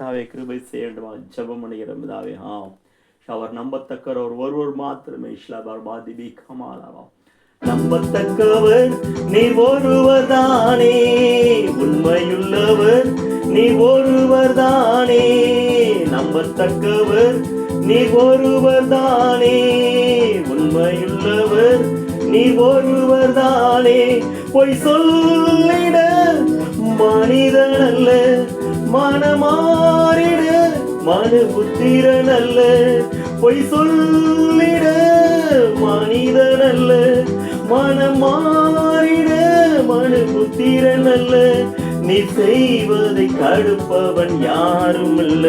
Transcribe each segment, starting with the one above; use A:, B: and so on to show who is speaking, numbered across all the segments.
A: தாவே கிருபை செய்யண்டுமா ஜபம் ஜெபம் பண்ணுகிற பிதாவே ஆம் அவர் நம்பத்தக்கவர் ஒருவர் மாத்திரமே. இஸ்லா பாதிபி பி கமாலாவா. நம்பத்தக்கவர் நீ ஒருவர் தானே. உண்மையுள்ளவர் நீ ஒருவர் தானே. நம்பத்தக்கவர் நீ ஒருவர் தானே. உண்மையுள்ளவர் நீ ஒருவர் தானே. பொய் சொல்லிட மனிதன் அல்ல மனமாறிட மனு புத்திரன் அல்ல பொய் சொல்லிட மனிதன் அல்ல மனமாறிட மனு புத்திரன் அல்ல நீ செய்வதை தடுப்பவன் யாரும் இல்ல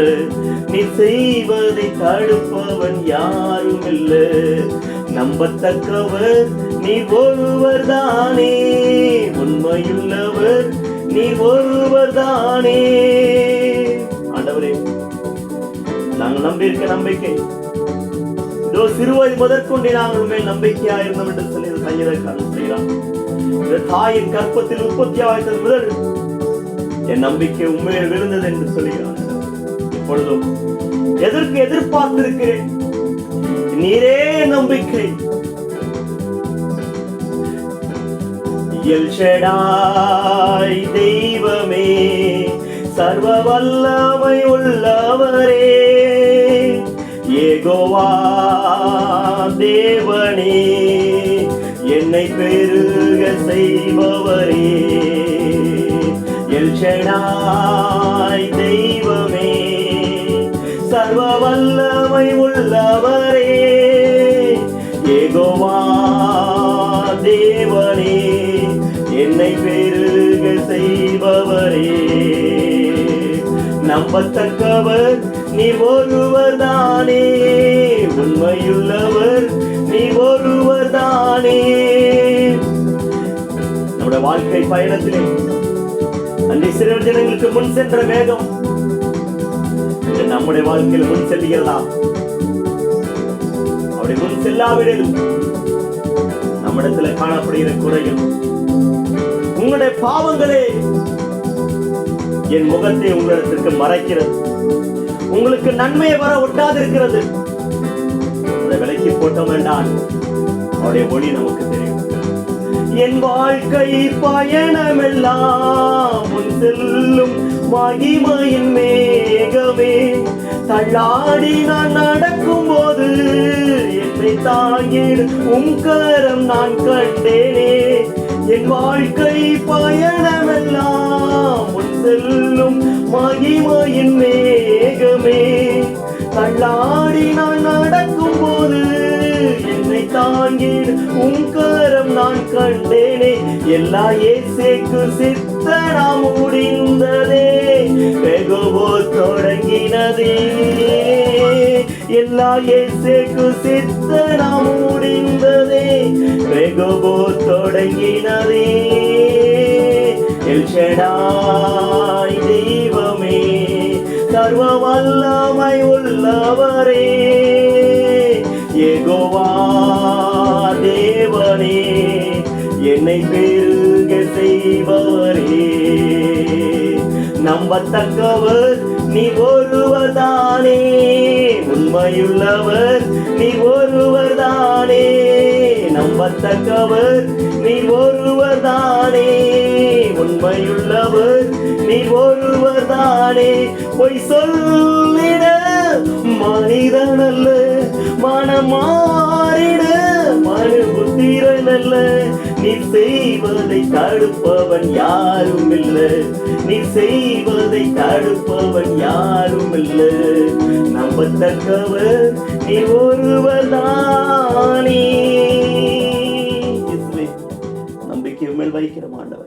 A: நீ செய்வதை தடுப்பவன் யாரும் இல்ல நம்பத்தக்கவர் நீ ஒருவர் தானே உண்மையுள்ளவர் நீ ஒருவர் தானே. ஆண்டவரே நாங்கள் நம்பியிருக்க நம்பிக்கை. இதோ சிறுவயது முதற்கொண்டே நாங்கள் மேல் நம்பிக்கையா இருந்தோம் என்று சொல்லி சங்கீதக்காரன் செய்கிறான் இந்த தாயின் கற்பத்தில் உற்பத்தி முதல் என் நம்பிக்கை உண்மையில் விழுந்தது என்று சொல்கிறான் இப்பொழுதும் எதற்கு எதிர்பார்த்திருக்கிறேன்? நீரே நம்பிக்கை. எல்ஷடாய் தெய்வமே சர்வ வல்லமை உள்ளவரே. ஏகோவா தேவனே என்னை பெருக செய்பவரே. எல்ஷடாய் தெய்வமே சர்வ வல்லமை உள்ளவரே. ஏகோ பெருக செய்பவரே. நம்பத்தக்கவர் நீ ஒருவர் தானே உண்மையுள்ளவர் நீ ஒருவர் தானே நம்முடைய வாழ்க்கை பயணத்திலே அன்றை சிறு ஜனங்களுக்கு முன் சென்ற வேகம். நம்முடைய வாழ்க்கையில் முன் செல்லுகிறதா அப்படி முன் செல்லாவிடலும் நம்மிடத்துல காணப்படுகிற குறையும் உங்களுடைய பாவங்களே என் முகத்தை உங்களிடத்திற்கு மறைக்கிறது. உங்களுக்கு நன்மையை வர ஒட்டாதிருக்கிறது. அதை விலைக்கு போட்டோம் வேண்டாம் அவருடைய ஒளி நமக்கு தெரியும். என் வாழ்க்கை பயணமெல்லாம் செல்லும் மகிமையின் மேகமே. தள்ளாடி நான் நடக்கும் போது என்னை தாங்கிடு. உம் கரம் நான் கண்டேனே. என் வாழ்க்கை பயணமெல்லாம் முன் செல்லும் மகிமையின் மேகமே. தள்ளாடி நான் நடக்கும் போது என்னை தாங்கிடு உன் கரம் நான் கண்டேனே. எல்லா ஏசேக்கு சித்தனா முடிந்ததே. வெகுவோ தொடங்கினதே. எல்லா ஏசேக்கு சித்தனா முடிந்ததே. வெகுவோ தொடங்கினதே எல்ஷடாய் தெய்வமே சர்வ வல்லமை உள்ளவரே ஏகோவா தேவனே என்னை பெருக செய்வரே நம்பத்தக்கவர் நீ ஒருவர் தானே உண்மையுள்ளவர் நீ ஒருவர் தானே நம்பத்தக்கவர் நீ ஒருவர் தானே உண்மையுள்ளவர் நீ ஒருவர் தானே பொய் சொல்லிட மனிதன் அல்ல மனமாறிட மனு புத்திரன் அல்ல. நீ செய்வதை தடுப்பவன் யாரும் இல்லை. நீ செய்வதை தடுப்பவன் யாரும் இல்லை. நம்பத்தக்கவர் நீ ஒருவர் தானே நம்பிக்கை மேல் வைக்கிற ஆண்டவரே